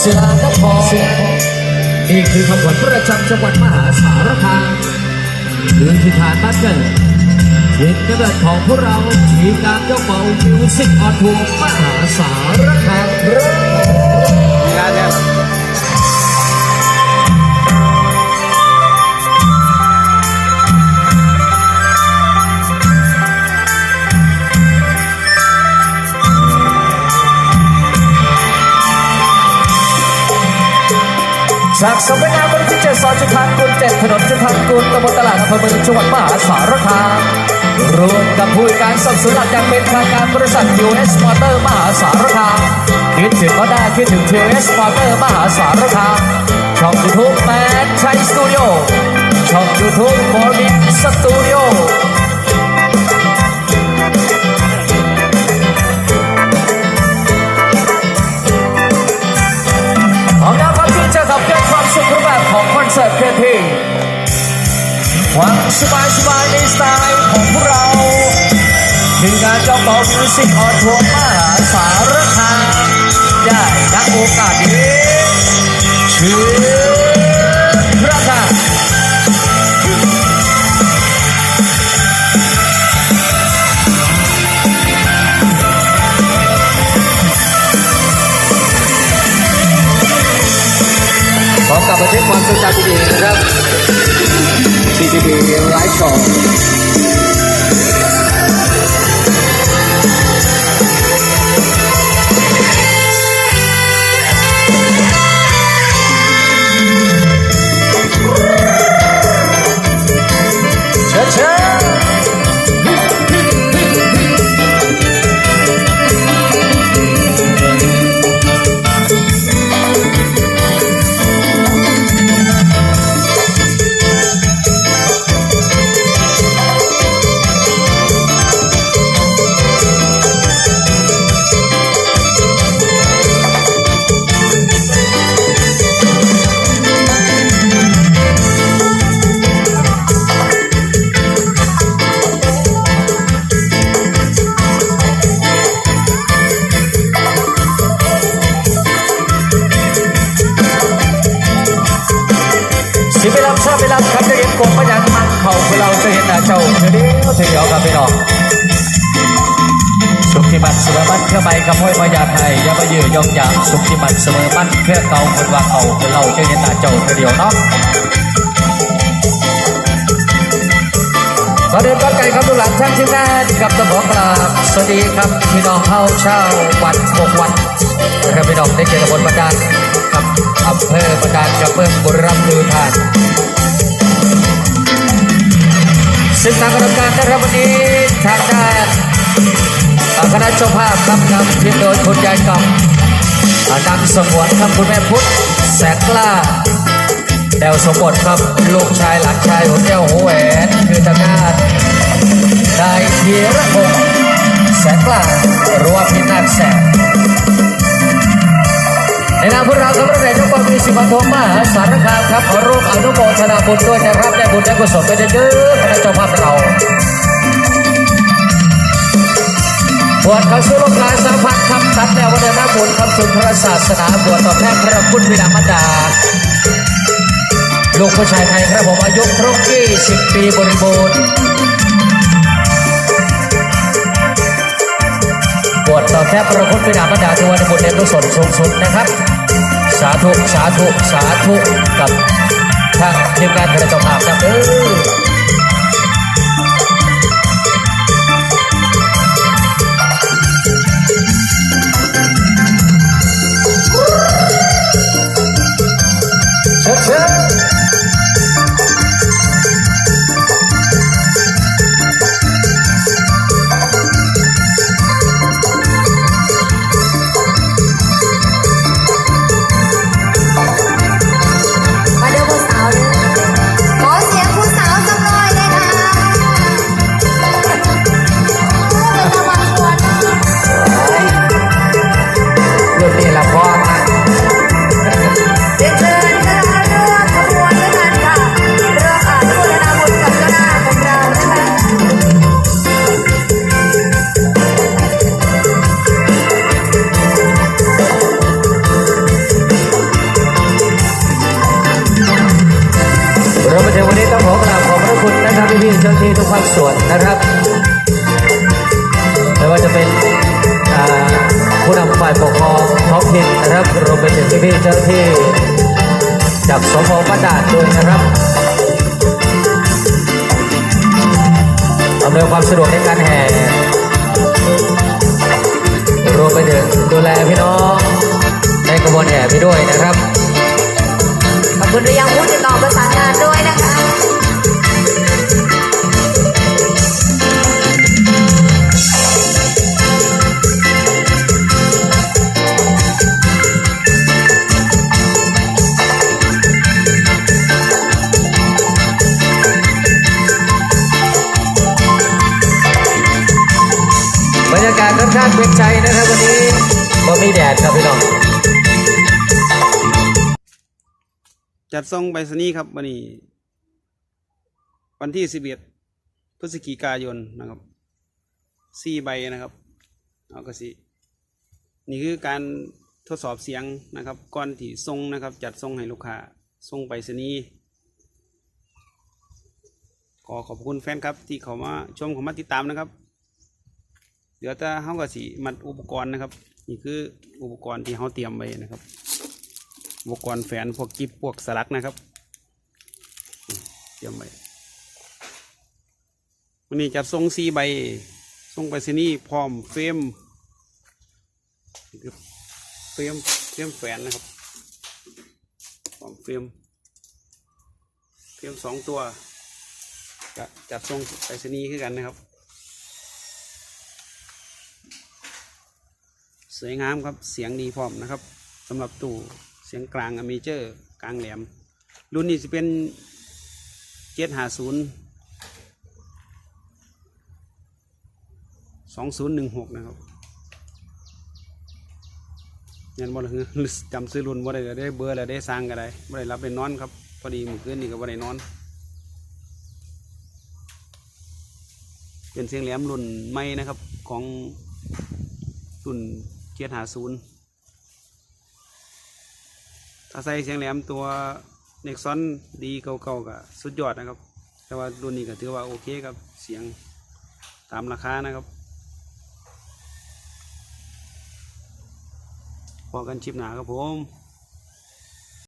ศิลานครนี่คือขบวนประจำจังหวัดมหาสารคามคือที่ฐานมานเกิดเด็กกระดิดของพวกเราทีมงานเจ้าเป่ามิวสิกออนทัวร์มหาสารคามเริ่ม จากสมัยงานวันที่เจ็ดซอยจุฬากุลเจ็ดถนนจุฬากุลตำบลตลาดอำเภอเมืองจังหวัดมหาสารคามรวมกับผู้การสับสนุนหลักอย่างเป็นทางการบริษัท US Motor มหาสารคามคิดถึงก็ได้คิดถึง US Motor มหาสารคามช่องยูทูบแมนชัยสตูดิโอช่องยูทูบโมลิสตูดิโอ ความสบายสบายในสไตล์ของพวกเราทีมงานเจ้าของมิวสิกออนทัวร์มหาสารคามได้ณโอกาสนี้ชื่อระค่ะขอกลับมาที่ความทรงจดีๆนะครับ CTV ไลฟ์ เจ้าเดี๋ยวเดียวครับพี่น้องสุขที่มันเสมอมันเพื่อไปขโมยมายาไทยอย่ามายื้อยองอย่างสุขที่มันเสมอมันเพื่อเก่าคนว่าเขาพวกเราจะเห็นหน้าเจ้าเดียวเนาะก่อนเดินก่อนไก่ครับดูหลังช่างทีมงานกับตะบอกกราบสวัสดีครับพี่น้องเฮาเช่าวัดหกวัดนะครับพี่น้องได้เจอตำบลบันดาลกับอำเภอบันดาลกับเมืองบุรีรัมย์ดูทาน ซึ่งทางกรรมการนะครับวันนี้ทางด้านคณะเจ้าภาพครับนำทีมโดยคุณยายกำนำสงวนครับคุณแม่พุทธแสนกล้าแดวสมบทครับลูกชายหลานชายหัวแก้วหัวแหวนคือทางด้านนายเทียระพงศ์แสนกล้าหรือว่าพี่นาคแสน ในนามพวกเราครับระเดชเจ้าปมีสิบันทมมหาสารคามครับขอร่วมอนุโมทนาบุญด้วยนะครับได้บุญได้กุศลไปเยอะๆคณะเจ้าภาพเราบวชเข้าสู่โลกายสาพันธ์คำตัดแนววัฒนบุญคำสุนทรศาสนาบวชต่อแทนพระคุณวิดามดาลูกผู้ชายไทยครับผมอายุครบ20ปีบริบูรณ์ ต่อแทบประคุณวิดามดาตัวในบุญในกุศลสูงสุดนะครับ สาธุ สาธุ สาธุ กับทางทีมงานกระเจ้าภาพครับเออ ส่วนนะครับ ไม่ว่าจะเป็นผู้นำฝ่ายปกครองท้องถิ่นนะครับรวมไปถึงพี่ๆเจ้าที่จากสพบ้านด่านด้วยนะครับอำนวยความสะดวกในการแห่รวมไปถึงดูแลพี่น้องในกระบวนแห่พี่ด้วยนะครับขอบคุณไปยังผู้ติดต่อประสานงานด้วยนะคะ ดครับพี่น้องจัดส่งไปรษณีครับวันนี้ วันที่สิบเอ็ดพฤศจิกายนนะครับสี่ใบนะครับเอากระสินี่คือการทดสอบเสียงนะครับก่อนที่ส่งนะครับ จัดส่งให้ลูกค้าส่งไปรษณีขอขอบคุณแฟนครับที่เขามาชมเขามาติดตามนะครับ เดี๋ยวจะเขาก็สิมัดอุปกรณ์นะครับ นี่คืออุปกรณ์ที่เขาเตรียมไว้นะครับ อุปกรณ์แฝนพวกกิบพวกสลักนะครับ เตรียมไว้วันนี้จะส่งซีใบส่งไปที่นี่พร้อมเฟรมนี่คือเฟรมเฟรมแฝนนะครับพร้อมเฟรมเฟรมสองตัวจะจัดส่งไปที่นี่คือกันนะครับ สวยงามครับเสียงดีพร้อมนะครับสำหรับตู้เสียงกลางอเมเจอร์ กลางแหลม รุ่นนี้จะเป็นเจ็ดหาศูนย์สองศูนย์หนึ่งหกนะครับยันบ่ได้จำซื้อรุ่นบ่ได้ได้เบอร์แล้วได้สร้างก็ได้บ่ได้รับได้นอนครับพอดีมื่อคืนนี่ก็บ่ได้นอน เป็นเสียงแหลมรุ่นใหม่นะครับของรุ่น จ็ดหาศูนย์ถ้าใส่เสียงแหลมตัวเน็กซอนดีเก่าๆกับสุดยอดนะครับ แต่ว่ารุ่นนี้ก็ถือว่าโอเคครับเสียงตามราคานะครับพอกันชิปหนาครับผม